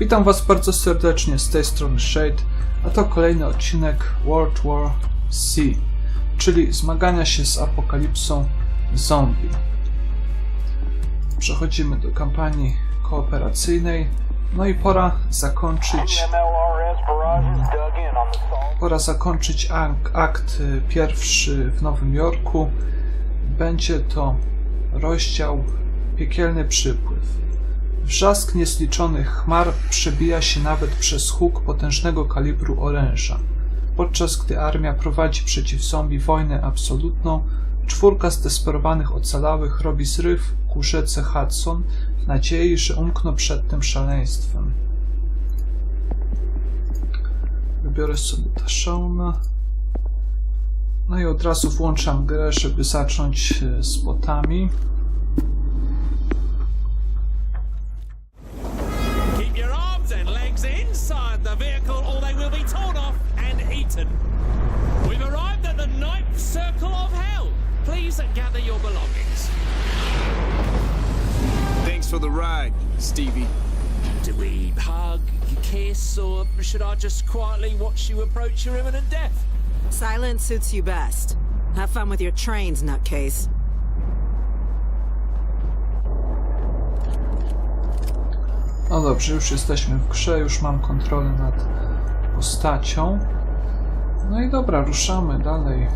Witam Was bardzo serdecznie z tej strony Shade, a to kolejny odcinek World War C, czyli zmagania się z apokalipsą zombie. Przechodzimy do kampanii kooperacyjnej, no i pora zakończyć. Pora zakończyć akt, pierwszy w Nowym Jorku. Będzie to rozdział Piekielny Przypływ. Wrzask niezliczonych chmar przebija się nawet przez huk potężnego kalibru oręża. Podczas gdy armia prowadzi przeciw zombie wojnę absolutną, czwórka zdesperowanych ocalałych robi zryw ku rzece Hudson w nadziei, że umkną przed tym szaleństwem. Wybiorę sobie Tashona. No i od razu włączam grę, żeby zacząć e, z botami. And eaten. We've arrived at the ninth circle of hell. Please gather your belongings. Thanks for the ride, Stevie. Do we hug, kiss, or should I just quietly watch you approach your imminent death? Silence suits you best. Have fun with your trains, nutcase. No dobrze, już jesteśmy w grze, już mam kontrolę nad postacią. No i dobra, ruszamy dalej.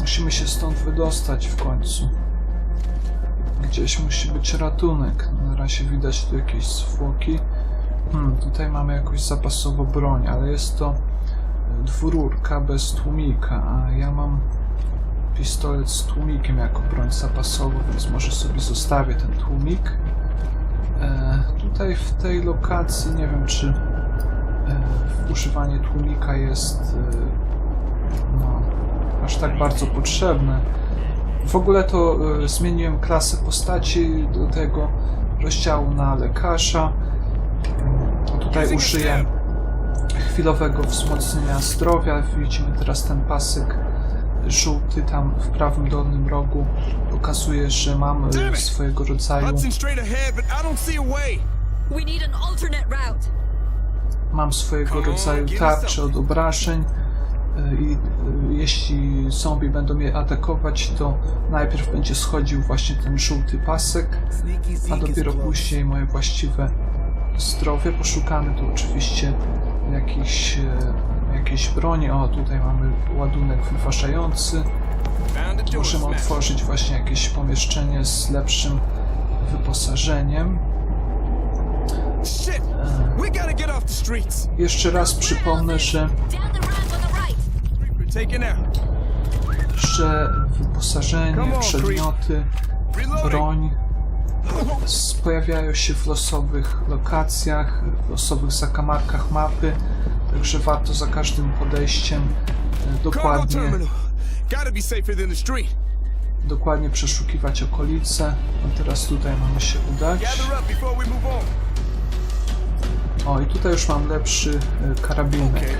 Musimy się stąd wydostać w końcu. Gdzieś musi być ratunek. Na razie widać tu jakieś zwłoki. Hmm, tutaj mamy jakąś zapasową broń, ale jest to dwururka bez tłumika, a ja mam pistolet z tłumikiem jako broń zapasową, więc może sobie zostawię ten tłumik. E, tutaj w tej lokacji nie wiem, czy e, używanie tłumika jest e, no, aż tak bardzo potrzebne. W ogóle to e, zmieniłem klasę postaci do tego rozdziału na lekarza. A tutaj użyję chwilowego wzmocnienia zdrowia. Widzimy teraz ten pasek żółty tam w prawym dolnym rogu. Pokazuje, że mam e, swojego rodzaju mam swojego rodzaju tarcze od obrażeń y, y, jeśli zombie będą mnie atakować, to najpierw będzie schodził właśnie ten żółty pasek, a dopiero później moje właściwe zdrowie. Poszukamy tu oczywiście jakiejś, e, jakiejś broni. O, tutaj mamy ładunek wyważający. Możemy otworzyć właśnie jakieś pomieszczenie z lepszym wyposażeniem. Streets. Jeszcze raz przypomnę, że Że wyposażenie, przedmioty, broń. Pojawiają się w losowych lokacjach, w losowych zakamarkach mapy, także warto za każdym podejściem e, dokładnie, dokładnie przeszukiwać okolice. No teraz tutaj mamy się udać. O, i tutaj już mam lepszy e, karabinek.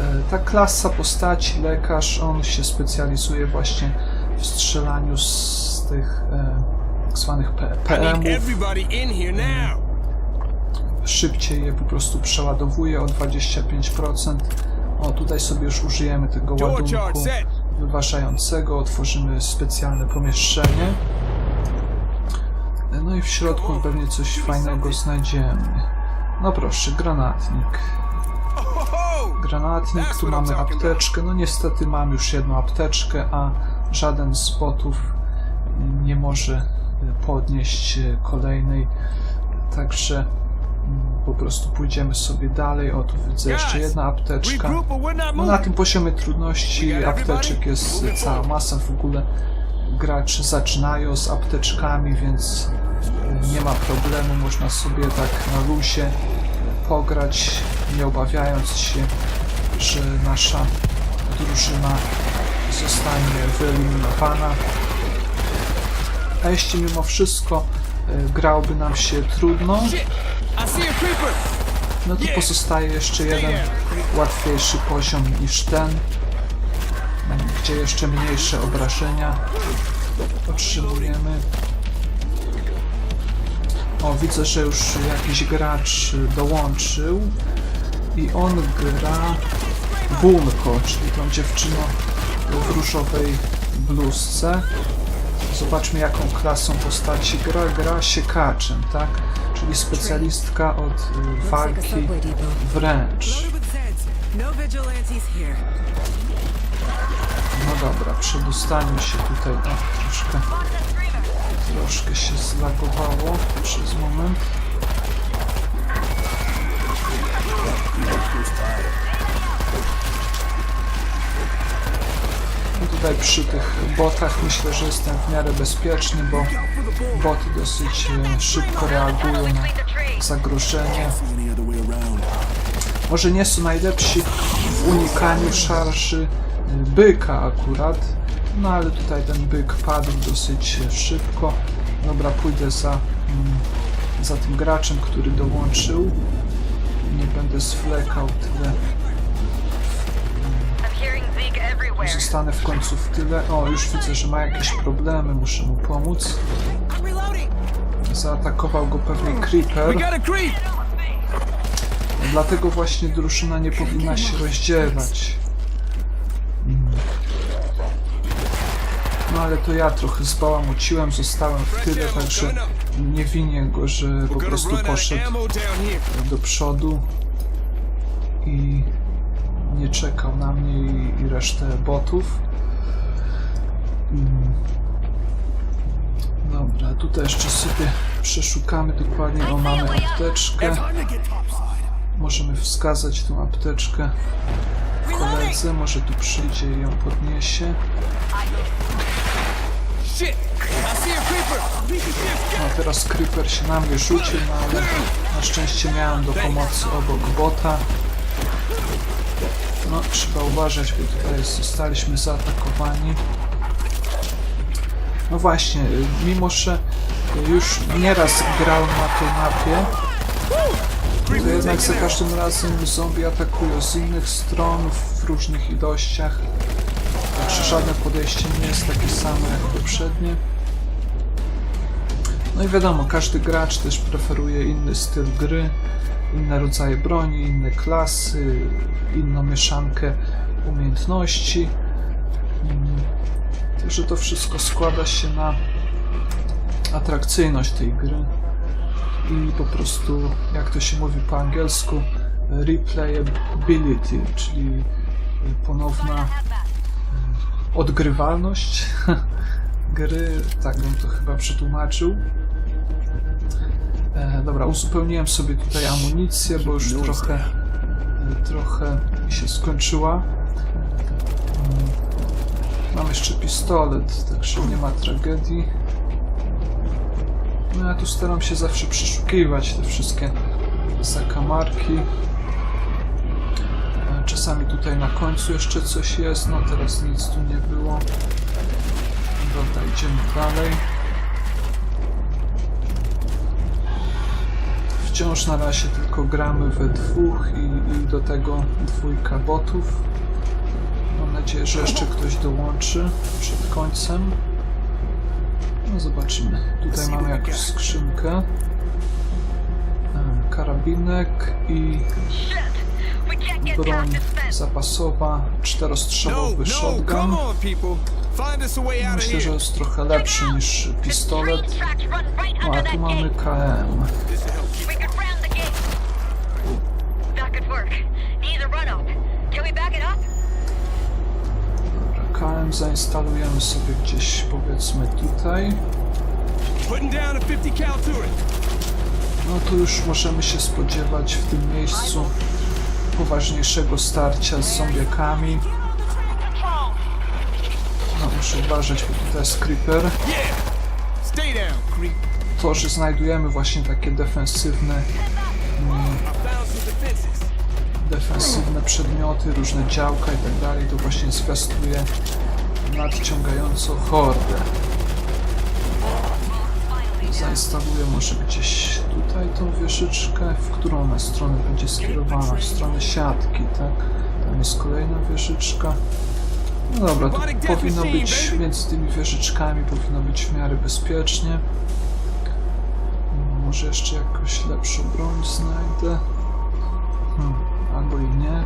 E, Ta klasa postaci, lekarz, on się specjalizuje właśnie w strzelaniu z tych e, tak zwanych P- I need PM-ów. everybody in here now. Szybciej je po prostu przeładowuje o 25%. O, tutaj sobie już użyjemy tego ładunku wyważającego. Otworzymy specjalne pomieszczenie. E, No i w środku pewnie coś fajnego znajdziemy. No proszę, granatnik. Granatnik, tu mamy apteczkę. No niestety mam już jedną apteczkę, a żaden z botów nie może podnieść kolejnej. Także mm, po prostu pójdziemy sobie dalej. O, tu widzę jeszcze jedna apteczka. No, na tym poziomie trudności apteczek jest cała masa. W ogóle gracze zaczynają z apteczkami, więc nie ma problemu. Można sobie tak na luzie pograć, nie obawiając się, że nasza drużyna zostanie wyeliminowana. A jeśli mimo wszystko e, grałby nam się trudno, no to pozostaje jeszcze jeden łatwiejszy poziom niż ten, gdzie jeszcze mniejsze obrażenia otrzymujemy. O, widzę, że już jakiś gracz dołączył i on gra Bunko, czyli tą dziewczyną w różowej bluzce. Zobaczmy jaką klasą postaci gra. Gra siekaczem, tak? Czyli specjalistka od y, walki wręcz. No dobra, przedostaniu się tutaj, o, troszkę, troszkę się zlagowało przez moment. No tutaj przy tych botach myślę, że jestem w miarę bezpieczny, bo boty dosyć e, szybko reagują na zagrożenie. Może nie są najlepsi w unikaniu szarży byka akurat, no ale tutaj ten byk padł dosyć szybko. Dobra, pójdę za, mm, za tym graczem, który dołączył. Nie będę zwlekał tyle. Zostanę w końcu w tyle. O, już widzę, że ma jakieś problemy, muszę mu pomóc. Zaatakował go pewnie Creeper. Dlatego właśnie drużyna nie powinna się rozdzielać. No ale to ja trochę zbałamuciłem, zostałem w tyle, także nie winię go, że po prostu poszedł do przodu i nie czekał na mnie i, i resztę botów. Mm. Dobra, tutaj jeszcze sobie przeszukamy dokładnie. O, mamy apteczkę. Możemy wskazać tą apteczkę koledze, może tu przyjdzie i ją podniesie. A! No teraz Creeper się na mnie rzucił, no ale na szczęście miałem do pomocy obok bota. No, trzeba uważać, bo tutaj zostaliśmy zaatakowani. No właśnie, y, mimo że już nieraz grałem na tej mapie, to jednak za każdym razem zombie atakują z innych stron w różnych ilościach. Żadne podejście nie jest takie samo jak poprzednie. No i wiadomo, każdy gracz też preferuje inny styl gry, inne rodzaje broni, inne klasy, inną mieszankę umiejętności. Mm, Także to wszystko składa się na atrakcyjność tej gry i po prostu, jak to się mówi po angielsku, replayability, czyli ponowna odgrywalność gry, tak bym to chyba przetłumaczył. E, dobra, uzupełniłem sobie tutaj amunicję, bo już trochę, trochę mi się skończyła. Mm, Mam jeszcze pistolet, także nie ma tragedii. No ja tu staram się zawsze przeszukiwać te wszystkie zakamarki. Czasami tutaj na końcu jeszcze coś jest, no teraz nic tu nie było. Dobra, idziemy dalej. Wciąż na razie tylko gramy we dwóch i, i do tego dwójka botów. Mam nadzieję, że jeszcze ktoś dołączy przed końcem. No zobaczymy. Tutaj mamy jakąś skrzynkę. E, Karabinek i broń zapasowa, No, czterostrzałowy no, shotgun. out of Myślę, że jest trochę lepszy niż pistolet. No, a tu mamy. KM. We could round the gate. That could work. Needs a run up. Can we back it up? KM zainstalujemy sobie gdzieś powiedzmy tutaj. Putting down a 50 cal turret. No tu już możemy się spodziewać w tym miejscu poważniejszego starcia z zombiakami. No muszę uważać, bo tutaj jest creeper. To, że znajdujemy właśnie takie defensywne, defenses. defensywne przedmioty, różne działka i tak dalej, to właśnie zwiastuje nadciągającą hordę. Zainstaluję może gdzieś tutaj tą wieżyczkę, w którą ona stronę będzie skierowana, w stronę siatki, tak? Tam jest kolejna wieżyczka. No dobra, tu powinno być między tymi wieżyczkami, powinno być w miarę bezpiecznie. Może jeszcze jakąś lepszą broń znajdę. Hmm, albo i nie.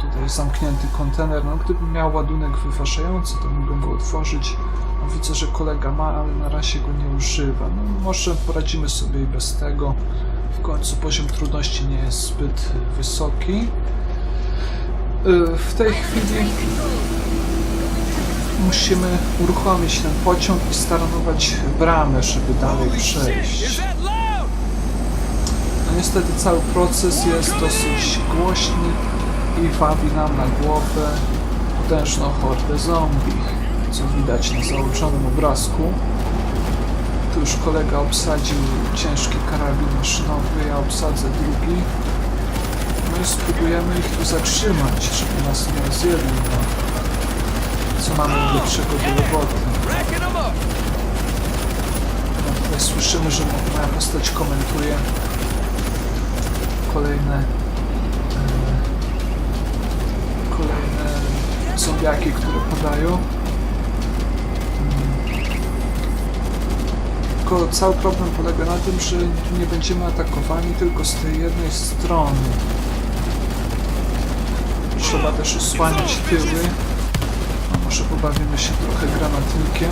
Tutaj zamknięty kontener. No gdybym miał ładunek wyważający, to mógłbym go otworzyć. No, widzę, że kolega ma, ale na razie go nie używa. No może poradzimy sobie i bez tego. W końcu poziom trudności nie jest zbyt wysoki. Y, W tej chwili musimy uruchomić ten pociąg i staranować bramę, żeby dalej przejść. No niestety cały proces jest dosyć głośny i wabi nam na głowę potężną hordę zombie, co widać na załączonym obrazku. Tu już kolega obsadził ciężki karabin maszynowy, ja obsadzę drugi. No i spróbujemy ich tu zatrzymać, żeby nas nie zjedli, no. Co mamy lepszego do roboty. No tutaj słyszymy, że moja postać komentuje kolejne zombiaki, które padają. Mm. Tylko cały problem polega na tym, że nie będziemy atakowani tylko z tej jednej strony. Trzeba też osłaniać tyły. No, może pobawimy się trochę granatnikiem.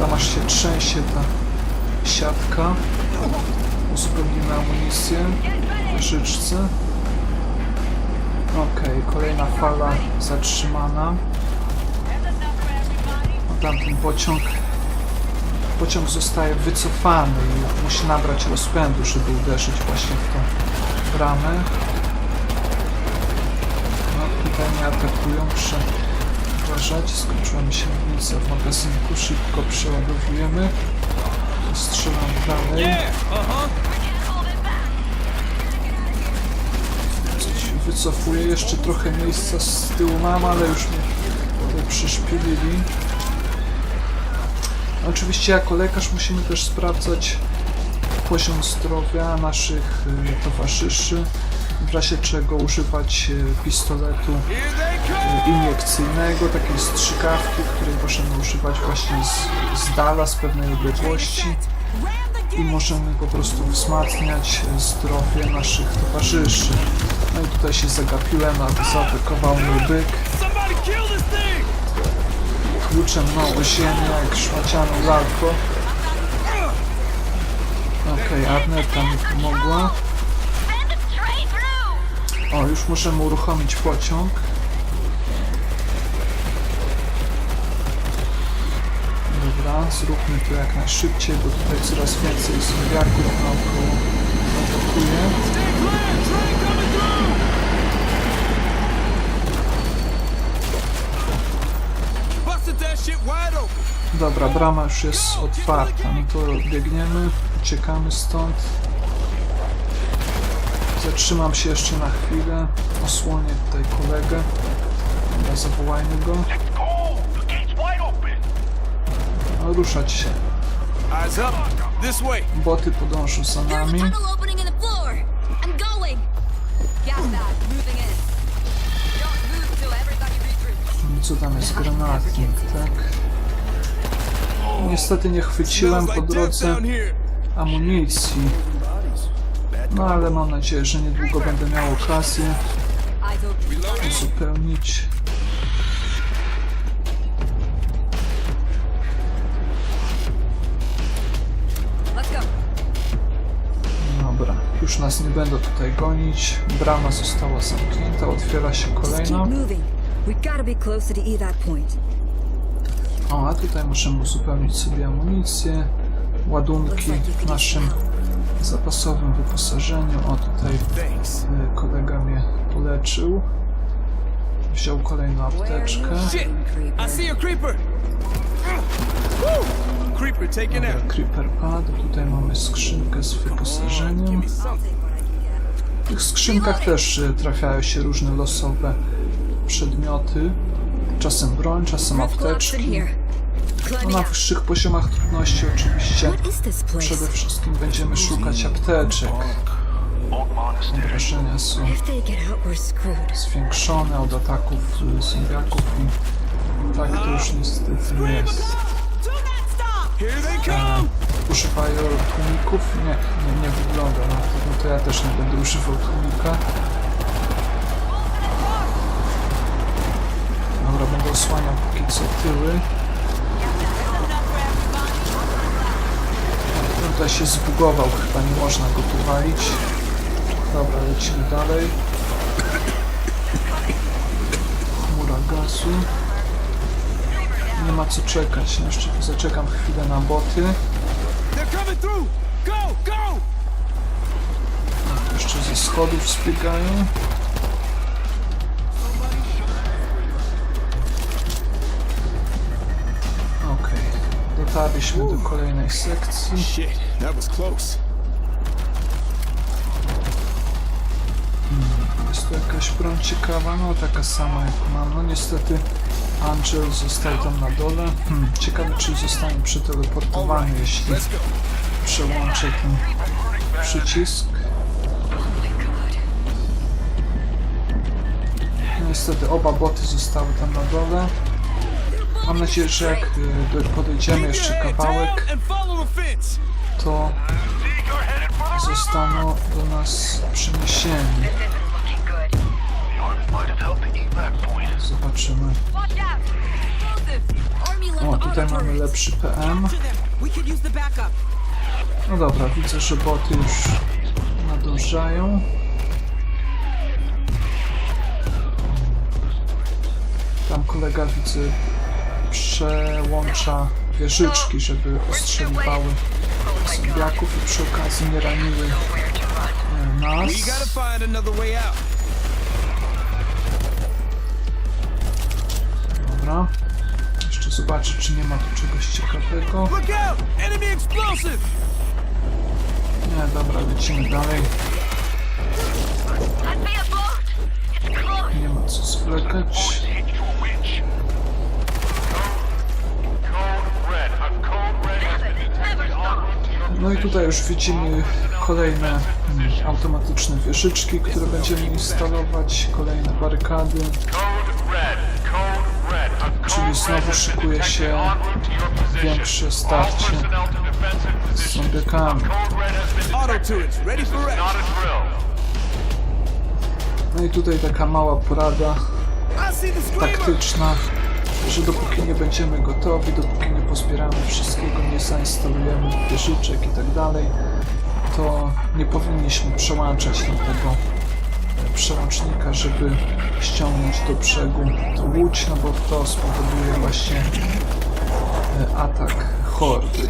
Tam aż się trzęsie ta siatka. Uzupełnimy amunicję w życzce. Okej, kolejna fala zatrzymana. No, tamten pociąg pociąg zostaje wycofany i musi nabrać rozpędu, żeby uderzyć właśnie w tą bramę. No tutaj nie atakują, muszę. Skończyła mi się amunicja w magazynku, szybko przeładowujemy. Strzelam dalej. Wycofuję, jeszcze trochę miejsca z tyłu mam, ale już mnie przyszpilili. Oczywiście jako lekarz musimy też sprawdzać poziom zdrowia naszych y, towarzyszy. W razie czego używać y, pistoletu y, iniekcyjnego, takiej strzykawki, której możemy używać właśnie z, z dala, z pewnej odległości i możemy po prostu wzmacniać zdrowie naszych towarzyszy. No i tutaj się zagapiłem, aby zaatakował mnie byk. Tłuczem mną ziemię jak szmacianą lalko. Okej, Arneta mi pomogła. O, już możemy uruchomić pociąg. Dobra, zróbmy to jak najszybciej, bo tutaj coraz więcej zombiaków naokoło atakuje. Dobra, brama już jest otwarta, no to biegniemy, uciekamy stąd. Zatrzymam się jeszcze na chwilę, osłonię tutaj kolegę. Dobra, zawołajmy go. No, ruszać się. Eyes up. This way. Boty podążą za nami. Co tam jest? Granatnik, tak? Niestety nie chwyciłem po drodze amunicji. No ale mam nadzieję, że niedługo będę miał okazję uzupełnić. Już nas nie będą tutaj gonić. Brama została zamknięta, otwiera się kolejna. O, a tutaj możemy uzupełnić sobie amunicję, ładunki w naszym zapasowym wyposażeniu. O, tutaj e, kolega mnie uleczył. Wziął kolejną apteczkę. Creeper. Taken Dobra, out. creeper padł. Tutaj mamy skrzynkę z wyposażeniem. W tych skrzynkach też e, trafiają się różne losowe przedmioty. Czasem broń, czasem apteczki. No, na wyższych poziomach trudności oczywiście What is this place? przede wszystkim będziemy szukać apteczek. Obrażenia są zwiększone od ataków y, zombiaków i tak to już niestety jest. Używają tłumików? Nie, nie, nie wygląda na to. No to ja też nie będę używał tłumika. Dobra, będę osłaniał póki co tyły. Tutaj się zbugował, chyba nie można go tu walić. Dobra, lecimy dalej. Chmura gazu. Nie ma co czekać, no jeszcze zaczekam chwilę na boty. Go! Jeszcze ze schodów zbiegają. Okej, dotarliśmy do kolejnej sekcji. Shit, that was close. Jest to jakaś broń ciekawa, no taka sama jak mam. No niestety Angel został tam na dole. Hmm, ciekawe czy zostanie przeteleportowany, jeśli przełączę ten przycisk. Niestety oba boty zostały tam na dole. Mam nadzieję, że jak y, podejdziemy jeszcze kawałek, to zostaną do nas przyniesieni. Zobaczymy. O, tutaj mamy lepszy PM. No dobra, widzę, że boty już nadążają. Tam kolega widzę przełącza wieżyczki, żeby ostrzeliwały zombiaków i przy okazji nie raniły e, nas. Dobra. Jeszcze zobaczę, czy nie ma tu czegoś ciekawego. Nie, dobra, lecimy dalej. Nie ma co zwlekać. No i tutaj już widzimy kolejne mm, automatyczne wieżyczki, które będziemy instalować, kolejne barykady, czyli znowu szykuje się większe starcie z drill. No i tutaj taka mała porada taktyczna, że dopóki nie będziemy gotowi, dopóki nie pozbieramy wszystkiego, nie zainstalujemy wieżyczek i tak dalej, to nie powinniśmy przełączać tam tego przełącznika, żeby ściągnąć do brzegu łódź, no bo to spowoduje właśnie e, atak hordy.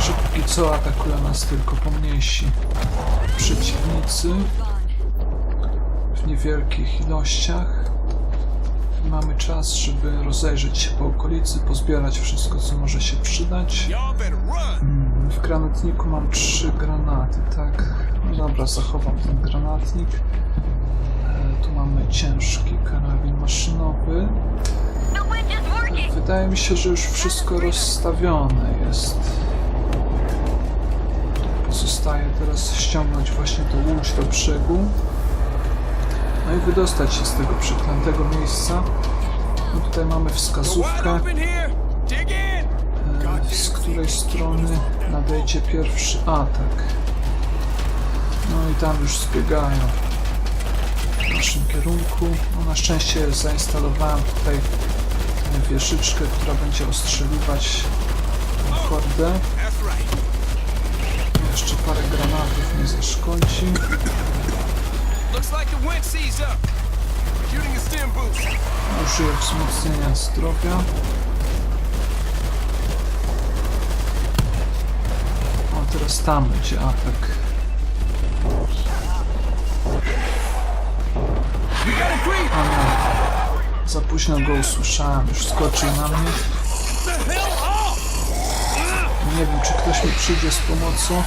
Że póki co atakują nas tylko pomniejsi przeciwnicy w niewielkich ilościach. Mamy czas, żeby rozejrzeć się po okolicy, pozbierać wszystko, co może się przydać. Run! W granatniku mam trzy granaty, tak? No dobra, zachowam ten granatnik. E, tu mamy ciężki karabin maszynowy. Wydaje mi się, że już wszystko rozstawione jest. Pozostaje teraz ściągnąć właśnie tą łódź do brzegu. No i wydostać się z tego przeklętego miejsca. No tutaj mamy wskazówkę, e, z której strony nadejdzie pierwszy atak. No i tam już zbiegają w naszym kierunku. No na szczęście zainstalowałem tutaj wieżyczkę, która będzie ostrzeliwać hordę. Jeszcze parę granatów nie zaszkodzi. Użyję wzmocnienia zdrowia. Teraz tam będzie atak. Za późno go usłyszałem, już skoczył na mnie. Nie wiem, czy ktoś mi przyjdzie z pomocą.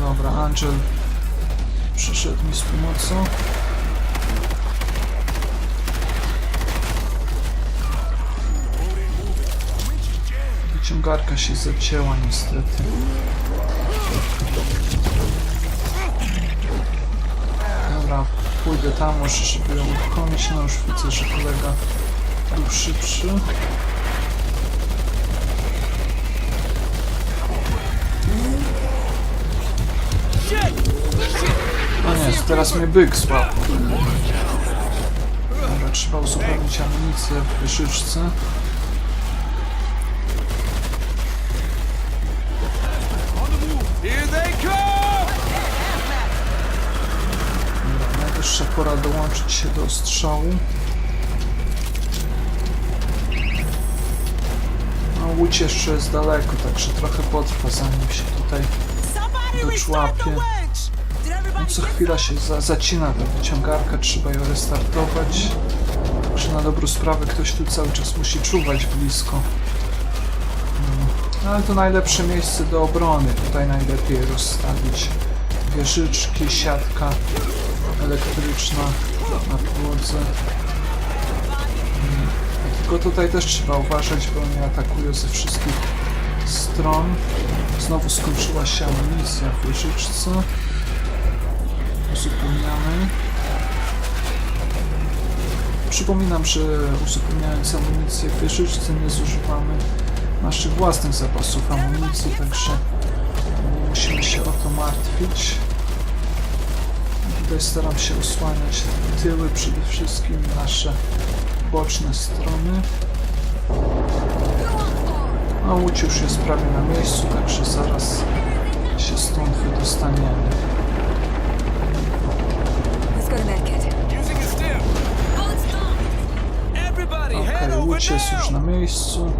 Dobra, Angel przyszedł mi z pomocą. Wyciągarka się zacięła niestety. Dobra, pójdę tam, może żeby ją uruchomić. No już widzę, że kolega był szybszy. No nie, teraz mnie byk złapał. Dobra, trzeba uzupełnić amunicję w wieżyczce. Pora dołączyć się do strzału. No, łódź jeszcze jest daleko, także trochę potrwa zanim się tutaj doczłapie. No, co chwila się za zacina ta wyciągarka, trzeba ją restartować. Także na dobrą sprawę ktoś tu cały czas musi czuwać blisko. No, ale to najlepsze miejsce do obrony. Tutaj najlepiej rozstawić wieżyczki, siatka elektryczna na podłodze. Mm, Tylko tutaj też trzeba uważać, bo oni atakują ze wszystkich stron. Znowu skończyła się amunicja w wieżyczce. Uzupełniamy. Przypominam, że uzupełniając amunicję w wieżyczce nie zużywamy naszych własnych zapasów amunicji, także nie musimy się o to martwić. Tutaj staram się osłaniać tyły przede wszystkim, nasze boczne strony. A łódź już jest prawie na miejscu, także zaraz się stąd wydostaniemy. Okej, over łódź jest już na miejscu.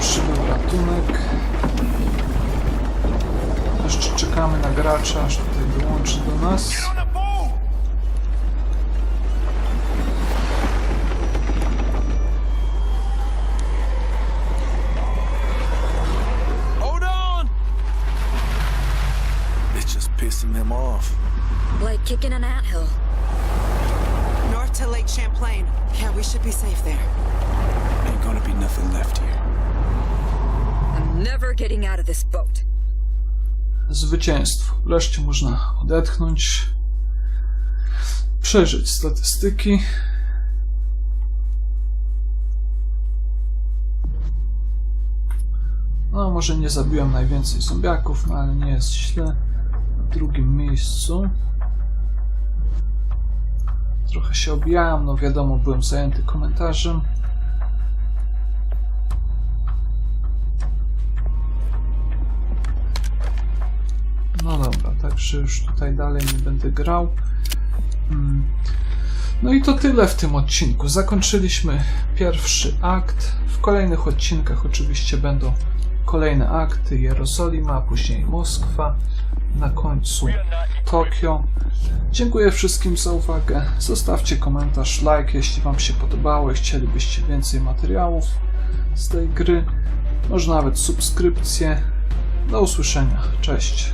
Przybył ratunek. Jeszcze czekamy na gracza, aż tutaj dołączy do nas. On the boat! Hold on! It's just pissing them off. Like kicking an anthill. North to Lake Champlain. Yeah, we should be safe there. Ain't gonna be nothing left here. I'm never getting out of this boat. Zwycięstwo. Wreszcie można odetchnąć. Przeżyć statystyki. No, może nie zabiłem najwięcej zombiaków, no ale nie jest źle. Na drugim miejscu. Trochę się obijałem, no wiadomo, byłem zajęty komentarzem. Także już tutaj dalej nie będę grał. Mm. No i to tyle w tym odcinku. Zakończyliśmy pierwszy akt. W kolejnych odcinkach oczywiście będą kolejne akty. Jerozolima, później Moskwa, na końcu Tokio. Dziękuję wszystkim za uwagę. Zostawcie komentarz, like, jeśli Wam się podobało i chcielibyście więcej materiałów z tej gry. Może nawet subskrypcję. Do usłyszenia. Cześć.